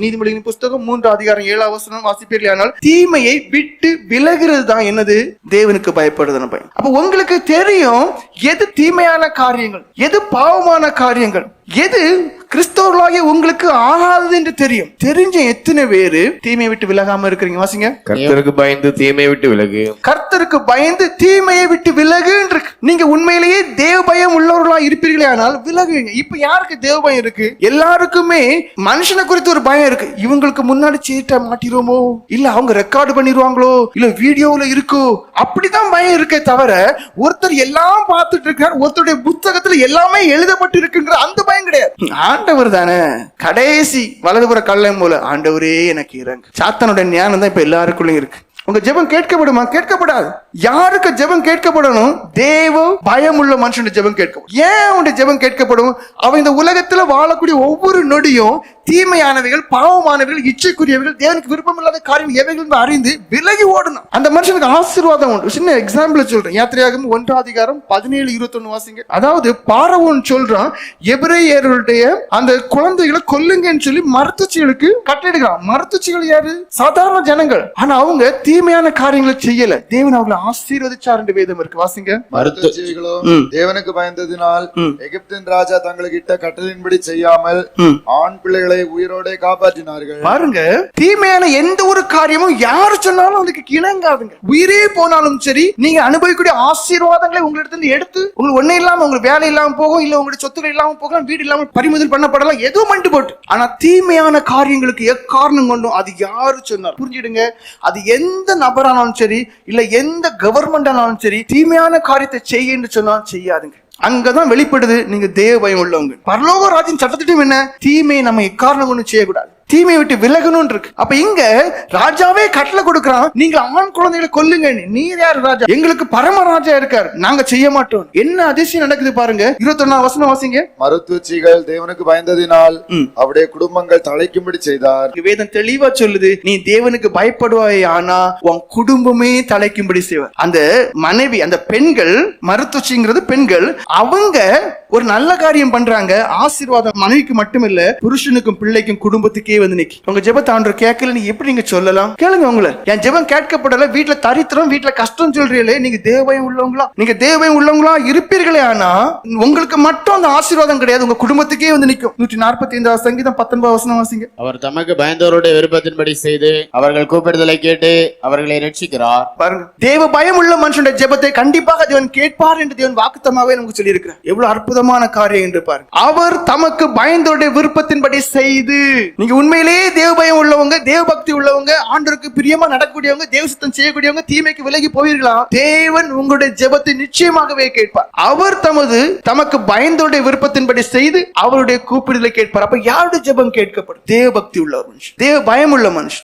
நீதிமொழியின் புஸ்தகம் மூன்று அதிகாரம் ஏழாம் வசனம் வாசிப்பீர்கள் ஆனால் தீமையை விட்டு விலகிறது தான் என்னது? தேவனுக்கு பயப்படுதுன்னு பயம் அப்ப உங்களுக்கு தெரியும் எது தீமையான காரியங்கள் எது பாவமான காரியங்கள் எது கிறிஸ்தவர்களாகிய உங்களுக்கு ஆகாதது என்று தெரியும். தெரிஞ்ச எத்தனை பேரு தீமையை விட்டு விலகாம இருக்கிறீங்க? வாசிங்க. கர்த்தருக்கு பயந்து தீமையை விட்டு விலகு. கர்த்தருக்கு பயந்து தீமையை விட்டு விலகுன்னு இருக்கு. நீங்க உண்மையிலேயே தேவ பயம் உள்ளவர்களா இருப்பீர்களே ஆனால் விலகுங்க. இப்ப யாருக்கு தேவ பயம் இருக்கு? எல்லாருக்குமே மனுஷனை குறித்து ஒரு பயம் இருக்கு. இவங்களுக்கு முன்னாடி சீட்டை மாட்டிருவோமோ? இல்ல அவங்க ரெக்கார்டு பண்ணிடுவாங்களோ இல்ல வீடியோல இருக்கோ? அப்படிதான் பயம் இருக்கே தவிர ஒருத்தர் எல்லாம் பார்த்துட்டு இருக்கார். ஒருத்தருடைய புத்தகத்துல எல்லாமே எழுதப்பட்டு இருக்குங்கிற அந்த பயம் கிடையாது. ஆண்டவர் தானே. கடைசி வலதுபுற கல்லம் போல ஆண்டவரே எனக்கு இறங்கு. சாத்தனுடைய ஞானம் தான் இப்ப எல்லாருக்குள்ளயும் இருக்கு. உங்க ஜெபம் கேட்கப்படுமா? கேட்கப்படாது. யாருக்கு ஜெபம் கேட்கப்படணும்? தேவ பயம் உள்ள மனுஷன் ஜெபம் கேட்கப்படும். ஏன் அவனுடைய ஜெபம் கேட்கப்படும்? அவன் இந்த உலகத்துல வாழக்கூடிய ஒவ்வொரு நொடியும் தீமையானவைகள் பாவமானவைகள் இச்சைக்குரியவைகள் தேவனுக்கு விருப்பம் இல்லாத காரியம் எவைகள் அறிந்து விலகி ஓடணும். அந்த மனுஷனுக்கு ஆசீர்வாதம் உண்டு. சின்ன எக்ஸாம்பிள் சொல்றேன். யாத்திரையாகும் ஒன்றாம் அதிகாரம் பதினேழு இருபத்தொன்னு வாசிங்க. அதாவது பாரவன் சொல்றான் எபிரேயருடைய அந்த குழந்தைகளை கொல்லுங்கன்னு சொல்லி மருத்துவச்சிகளுக்கு கட்டிடுகிறான். மருத்துவச்சிகள் யாரு? சாதாரண ஜனங்கள். ஆனா அவங்க தீமையான காரியங்களை செய்யல. தேவன் அவங்களை ஆசீர்வதிச்சார் என்று வேதம் இருக்கு. வாசிங்க. மருத்து மருத்துவச்சிகளோ ம். தேவனுக்கு பயந்ததினால். எகிப்தின் ராஜா தங்களுக்கு இட்ட கட்டளின்படி செய்யாமல். ஆண் பிள்ளைகளை உயிரோட காப்பாற்றினார்கள். பாருங்க தீமையான எந்த ஒரு காரியமும் யாரு சொன்னாலும் அதுக்கு இணங்காதுங்க உயிரே போனாலும் சரி நீங்க அனுபவிக்கக்கூடிய ஆசீர்வாதங்களை உங்களிடத்துல இருந்து எடுத்து உங்களுக்கு ஒண்ணு இல்லாம உங்களுக்கு வேலை இல்லாம போகும் இல்ல உங்களுடைய சொத்துக்கள் இல்லாம போகலாம் வீடு இல்லாம பறிமுதல் பண்ணப்படலாம் எதுவும் மண்டு போட்டு. ஆனா தீமையான காரியங்களுக்கு எக்காரணம் கொண்டும் அது யாரு சொன்னார்? புரிஞ்சிடுங்க அது எந்த எந்த நபரானாலும் சரி இல்ல எந்த கவர்மெண்ட் ஆனாலும் சரி தீமையான காரியத்தை செய்யுன்னு சொன்னாலும் செய்யாதுங்க. அங்கதான் வெளிப்படுது நீங்க தேவ பயம் உள்ளவங்க. பரலோக ராஜின் சட்டத்திட்டம் என்ன? தீமையை நம்ம எக்காரணம் கொண்டு செய்யக்கூடாது. தீமையை விட்டு விலகணும்னு இருக்கு அப்ப இங்க ராஜாவே கட்டளை கொடுக்கறான். நீங்க ஆண் குழந்தைகளை கொல்லுங்க நீர் யார் ராஜா? எங்களுக்கு பரம ராஜா இருக்கார். நாங்க செய்ய மாட்டோம். என்ன அதிசயம் நடக்குது பாருங்க. இருபத்தொன்னாம் வசனம் வாசிங்க. மருத்துவச்சிகள் தேவனுக்கு பயந்ததினால். அவருடைய குடும்பங்கள் தலைக்கும்படி செய்தார். வேதம் தெளிவா சொல்லுது நீ தேவனுக்கு பயப்படுவாய் ஆனா உன் குடும்பமே தலைக்கும்படி செய்வார். அந்த மனைவி அந்த பெண்கள் மருத்துவச்சிங்கிறது பெண்கள் அவங்க ஒரு நல்ல காரியம் பண்றாங்க. ஆசீர்வாதம் மனைவிக்கு மட்டும் இல்ல புருஷனுக்கும் பிள்ளைக்கும் குடும்பத்துக்கே வந்து நிக்கி. உங்க ஜெபத்தை ஆண்டவர் கேட்கல நீங்க எப்படி நீங்க சொல்லலாம்? கேளுங்க உங்களை என் ஜெபம் கேட்கப்படல வீட்டுல தரித்திரம் வீட்டுல கஷ்டம் சொல்றீங்களே நீங்க தேவபயம் உள்ளவங்களா? நீங்க தேவபயம் உள்ளவங்களா இருப்பீர்களே ஆனா உங்களுக்கு மட்டும் அந்த ஆசீர்வாதம் கிடையாது உங்க குடும்பத்துக்கே வந்து நிக்கும். நூற்றி நாற்பத்தி ஐந்தாவது சங்கீதம் பத்தொன்பது வசனம் வாசிங்க. அவர் தமக்கு பயந்தவருடைய விருப்பத்தின்படி செய்து அவர்கள் கூப்பிடுதலை கேட்டு அவர்களை ரட்சிக்கிறார் பாருங்க தேவ பயம் உள்ள மனுஷனுடைய ஜெபத்தை கண்டிப்பாக தேவன் கேட்பார் என்று தேவன் வாக்குத்தமாவே நமக்கு சொல்லியிருக்கிறார். எவ்வளவு அற்புதமான காரியம் என்று பாருங்க. அவர் தமக்கு பயந்தோடைய விருப்பத்தின்படி செய்து நீங்க உண்மையிலேயே தேவபயம் உள்ளவங்க தேவபக்தி உள்ளவங்க ஆண்டருக்கு பிரியமா நடக்கக்கூடியவங்க தேவ சுத்தம் செய்யக்கூடியவங்க தீமைக்கு விலகி போயிருக்கலாம் தேவன் உங்களுடைய ஜெபத்தை நிச்சயமாகவே கேட்பார். அவர் தமது தமக்கு பயந்தோடைய விருப்பத்தின்படி செய்து அவருடைய கூப்பிடுதலை கேட்பார். அப்ப யாருடைய ஜெபம் கேட்கப்படும்? தேவ பக்தி உள்ள மனுஷன். தேவ பயம் உள்ள மனுஷன்.